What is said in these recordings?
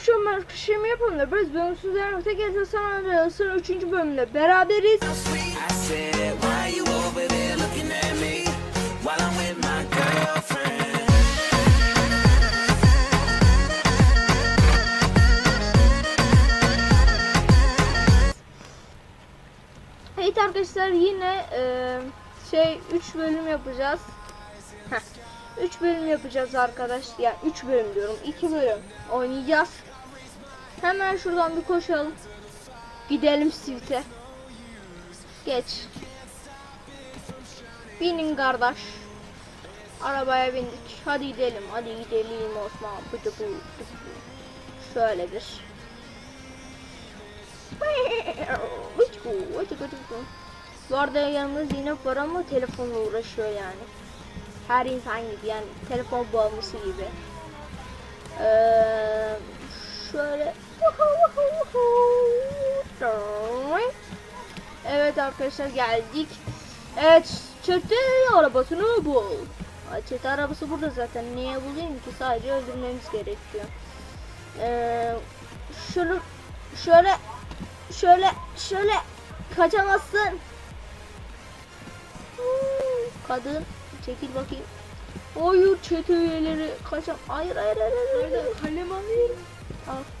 akşam akşam yapalım da biz bölümsüzlerin öte gelse sana sonra 3. bölümle beraberiz. Evet arkadaşlar yine e, şey 3 bölüm yapacağız. 3 bölüm yapacağız arkadaş. Yani 3 bölüm diyorum. 2 bölüm oynayacağız. Hemen şuradan bir koşalım. Gidelim Sivit'e. Geç. Binin kardeş. Arabaya bindik. Hadi gidelim. Hadi gidelim Osman. Pıtı pı, pıtı pı. Şöyle bir. Bu arada yanımda Zeynep var ama telefonla uğraşıyor yani. Her insan gibi yani telefon bağımlısı gibi. Ee, şöyle Evet arkadaşlar geldik. Evet çete arabasını bul. Ay, Çete arabası burada zaten. Niye bulayım ki? Sadece öldürmemiz gerekiyor. Ee, şunu şöyle şöyle şöyle kaçamazsın. Kadın çekil bakayım. Hayır çete üyeleri kaçam. Hayır hayır hayır. hayır. hayır. Kalem alayım. Al.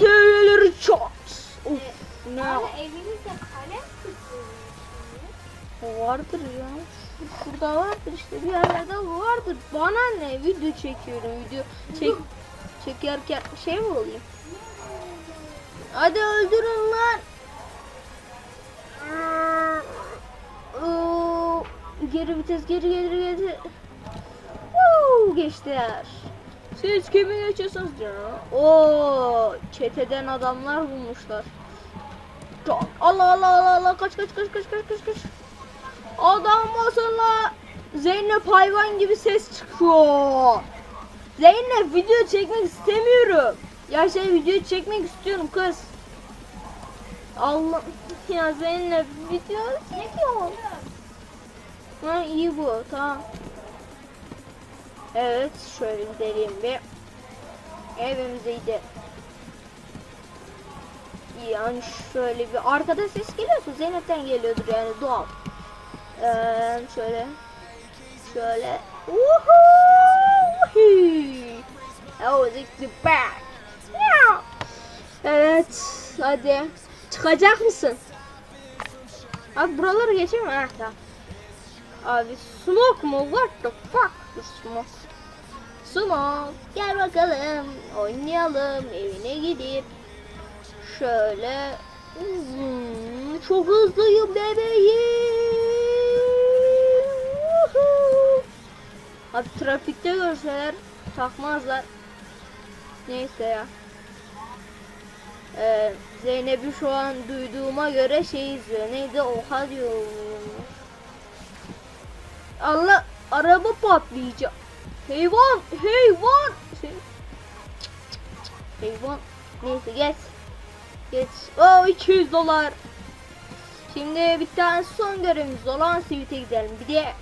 Üyeleri çok. Of ne Ama evinizde kalem tutuyor. vardır ya. Şu- Şurada vardır işte bir yerlerde vardır. Bana ne video çekiyorum video çek çekerken şey mi olayım? Hadi öldürün lan. Geri vites geri geri geri. Woo, geçtiler. Siz kimi geçiyorsunuz ya? Oo, çeteden adamlar bulmuşlar. Allah Allah Allah Allah kaç kaç kaç kaç kaç kaç kaç. Adam basınla Zeynep hayvan gibi ses çıkıyor. Zeynep video çekmek istemiyorum. Ya şey video çekmek istiyorum kız. Allah ya Zeynep video çekiyor. Ha iyi bu tamam. Evet şöyle gidelim bir. Evimize. Yani şöyle bir arkada ses geliyorsa Zeynep'ten geliyordur yani doğal. Ee, şöyle şöyle Woohoo! Oh, it's the back. Yeah. Evet, hadi. Çıkacak mısın? Abi buraları geçeyim mi? Ha, tamam. Abi smoke mu? What the fuck? Smoke. Smoke. Gel bakalım. Oynayalım. Evine gidip. Şöyle. Hmm, çok hızlıyım bebeğim. Abi trafikte görseler takmazlar. Neyse ya. Ee, Zeynep'i şu an duyduğuma göre şey izliyor. Neydi? Oha diyor. Allah araba patlayacak. Heyvan, heyvan. Şey- Heyvan. Neyse geç. Geç. O 200 dolar. Şimdi bir tane son görevimiz olan Sivit'e gidelim. Bir de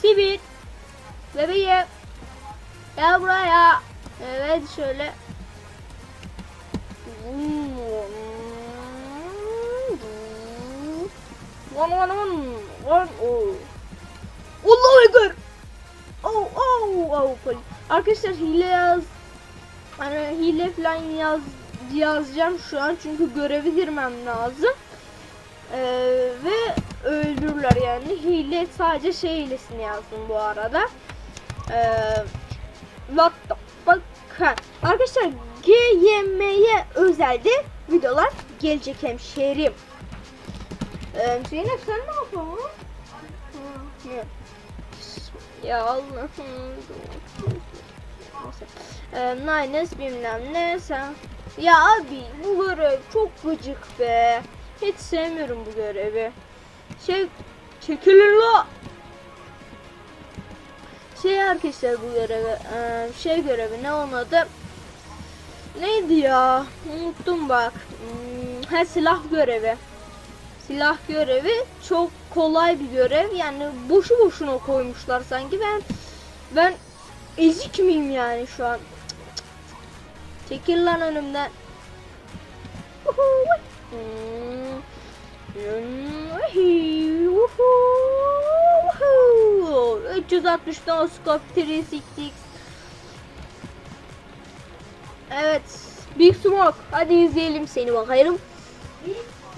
Sivit. Bebeğim. Gel buraya. Evet şöyle. One one one one oh. Allahu Ekber. Oh polis. Arkadaşlar hile yaz. Hani hile falan yaz yazacağım şu an çünkü görevi girmem lazım. Ee, ve öldürürler yani. Hile sadece şey hilesini yazdım bu arada. Ee, what the fuck? Ha. Arkadaşlar GYM'ye özelde videolar gelecek hemşerim. Ee, Zeynep sen ne yapıyorsun? Hı. Ya Allah'ım. Ee, Nines bilmem ne sen. Ya abi bu görev çok gıcık be. Hiç sevmiyorum bu görevi. Şey çekilin la. Şey arkadaşlar bu görevi e, şey görevi ne onun adı? Neydi ya? Unuttum bak. Hmm, he silah görevi. Silah görevi çok kolay bir görev. Yani boşu boşuna koymuşlar sanki. Ben ben ezik miyim yani şu an? Çekil lan önümden. Uhu. Uhi. Uhu. Uhu. 360 no scope 360 Evet. Big Smoke. Hadi izleyelim seni bakayım.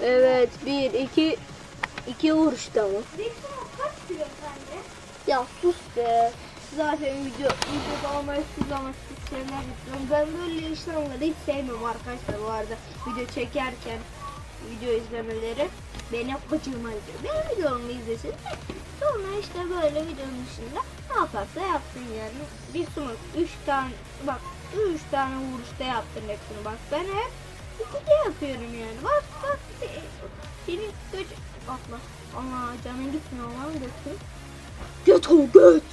Evet. Bir, iki, iki vuruşta mı? Ya sus be. Zaten video videoda amaçsız amaçsız şeyler yapıyorum. Ben böyle işlemleri hiç sevmiyorum arkadaşlar bu arada. Video çekerken video izlemeleri beni gıcığıma gidiyor. Benim videomu izlesin. Sonra işte böyle videonun dışında ne yaparsa yapsın yani. Bir smoke 3 tane bak 3 tane vuruşta yaptım hepsini bak. Ben hep ikide yapıyorum yani. Bak bak senin göç atla. Allah canın gitmiyor lan götür. Göt o göt.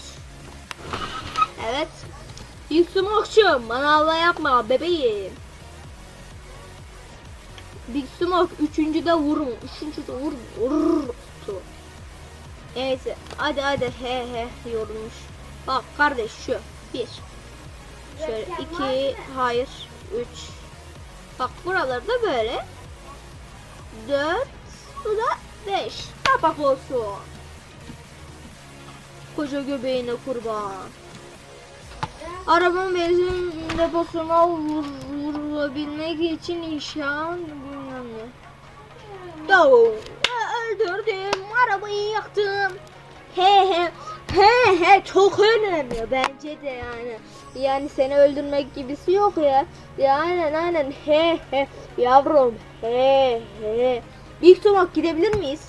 Evet. Bir smoke'cum bana hava yapma bebeğim. Big Smoke üçüncüde vurun. Üçüncüde vurun. Vururtu. Neyse. Hadi hadi he he yorulmuş. Bak kardeş şu. Bir. Şöyle iki. Hayır. Üç. Bak buralarda böyle. Dört. Bu da beş. Kapak olsun. Koca göbeğine kurban. Arabamın benzin deposuna vur, vurabilmek için inşaan bilmem ne. Öldürdüm, arabayı yaktım. He he, he he çok önemli bence de yani. Yani seni öldürmek gibisi yok ya. Ya aynen aynen he he yavrum he he. Big Smoke gidebilir miyiz?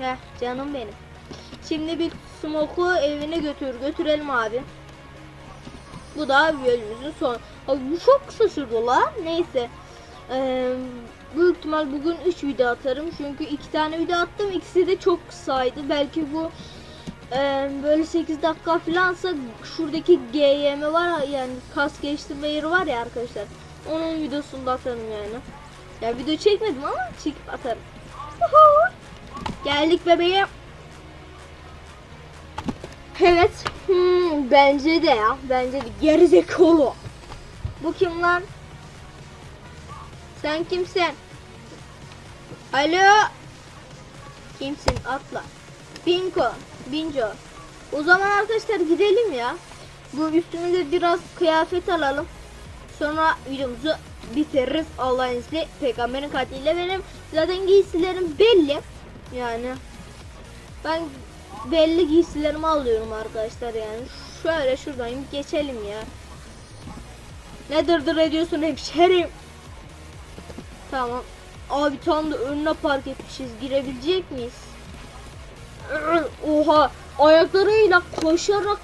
Heh canım benim. Şimdi bir Smoke'u evine götür götürelim abi. Bu da bölümümüzün son. Abi bu çok kısa sürdü la. Neyse. Ee, büyük ihtimal bugün 3 video atarım. Çünkü 2 tane video attım. İkisi de çok kısaydı. Belki bu böyle 8 dakika falansa şuradaki GYM var ya, yani kas geliştirme yeri var ya arkadaşlar. Onun videosunu da atarım yani. Ya video çekmedim ama çekip atarım. Geldik bebeğim. Evet. Hmm, bence de ya. Bence de gerizekalı. Bu kim lan? Sen kimsin? Alo. Kimsin? Atla. Binko. Binco. O zaman arkadaşlar gidelim ya. Bu üstümüze biraz kıyafet alalım. Sonra videomuzu bitiririz Allah'ın izniyle. Peygamberin katiliyle benim zaten giysilerim belli. Yani ben belli giysilerimi alıyorum arkadaşlar yani. Şöyle şuradan geçelim ya. Ne dırdır ediyorsun hemşerim? Tamam. Abi tam da önüne park etmişiz. Girebilecek miyiz? Oha! Ayaklarıyla koşarak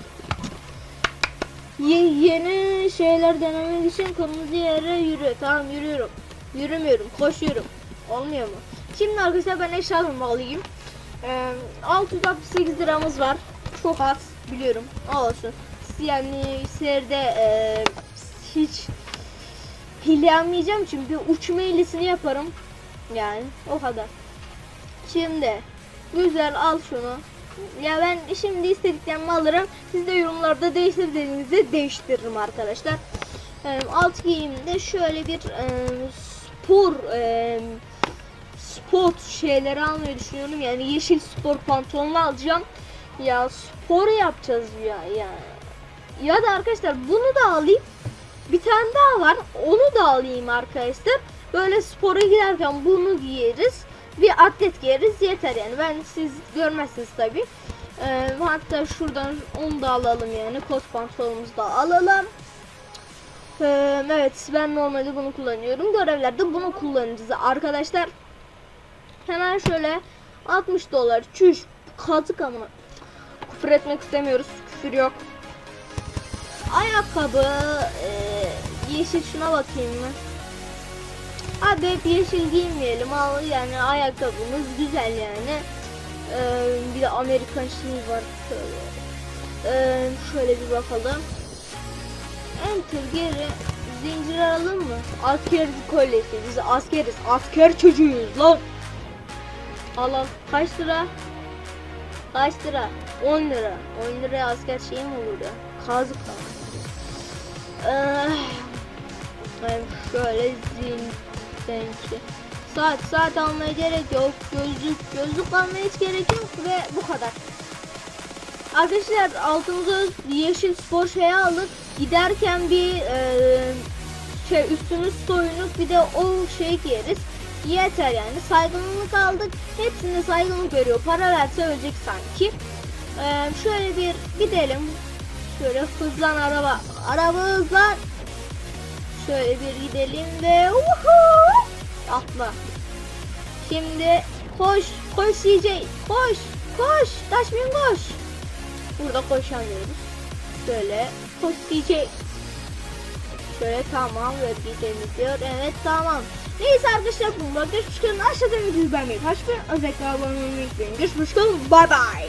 Ye- yeni şeyler denemek için kırmızı yere yürü. Tamam yürüyorum. Yürümüyorum. Koşuyorum. Olmuyor mu? Şimdi arkadaşlar ben eşyalarımı alayım. Ee, 668 liramız var. Çok az biliyorum. Olsun. Yani serde e, hiç hile yapmayacağım çünkü uçma hilesini yaparım. Yani o kadar. Şimdi güzel al şunu. Ya ben şimdi istediklerimi alırım. Siz de yorumlarda değiştir değiştiririm arkadaşlar. Alt giyimde şöyle bir e, spor e, spor şeyleri almayı düşünüyorum. Yani yeşil spor pantolonu alacağım. Ya spor yapacağız ya ya. Ya da arkadaşlar bunu da alayım. Bir tane daha var. Onu da alayım arkadaşlar. Böyle spora giderken bunu giyeriz. Bir atlet giyeriz yeter yani. Ben siz görmezsiniz tabi. Ee, hatta şuradan onu da alalım yani. Kot pantolonumuzu da alalım. Ee, evet ben normalde bunu kullanıyorum. Görevlerde bunu kullanacağız arkadaşlar. Hemen şöyle 60 dolar çüş kazık amına. Küfür etmek istemiyoruz. Küfür yok. Ayakkabı e, yeşil şuna bakayım mı? Abi hep yeşil giymeyelim ama yani ayakkabımız güzel yani. Ee, bir de Amerikan şeyi var şöyle. Ee, şöyle bir bakalım. Enter geri zincir alalım mı? Asker kolyesi. Biz askeriz. Asker çocuğuyuz lan. Al al. Kaç lira? Kaç lira? 10 lira. 10 liraya asker şey mi olur ya? Kazık lan. Yani şöyle zil zenci. Saat saat almaya gerek yok. Gözlük gözlük almaya hiç gerek yok ve bu kadar. Arkadaşlar altımıza yeşil spor şeyi aldık. Giderken bir e, şey üstümüz soyunup bir de o şeyi giyeriz. Yeter yani. Saygınlık aldık. Hepsinde saygınlık veriyor. Para verse ölecek sanki. E, şöyle bir gidelim. Şöyle hızlan araba. Araba hızlan. Şöyle bir gidelim ve uhu! atla. Şimdi koş, koş CJ, koş, koş, Taşmin koş. Burada koşamıyoruz. Şöyle koş CJ. Şöyle tamam ve bir temizliyor. Evet tamam. Neyse arkadaşlar bu bakış çıkın aşağıdan videoyu beğenmeyi kaçmayın. Özellikle abone olmayı unutmayın. Görüşmek üzere. Bye bye.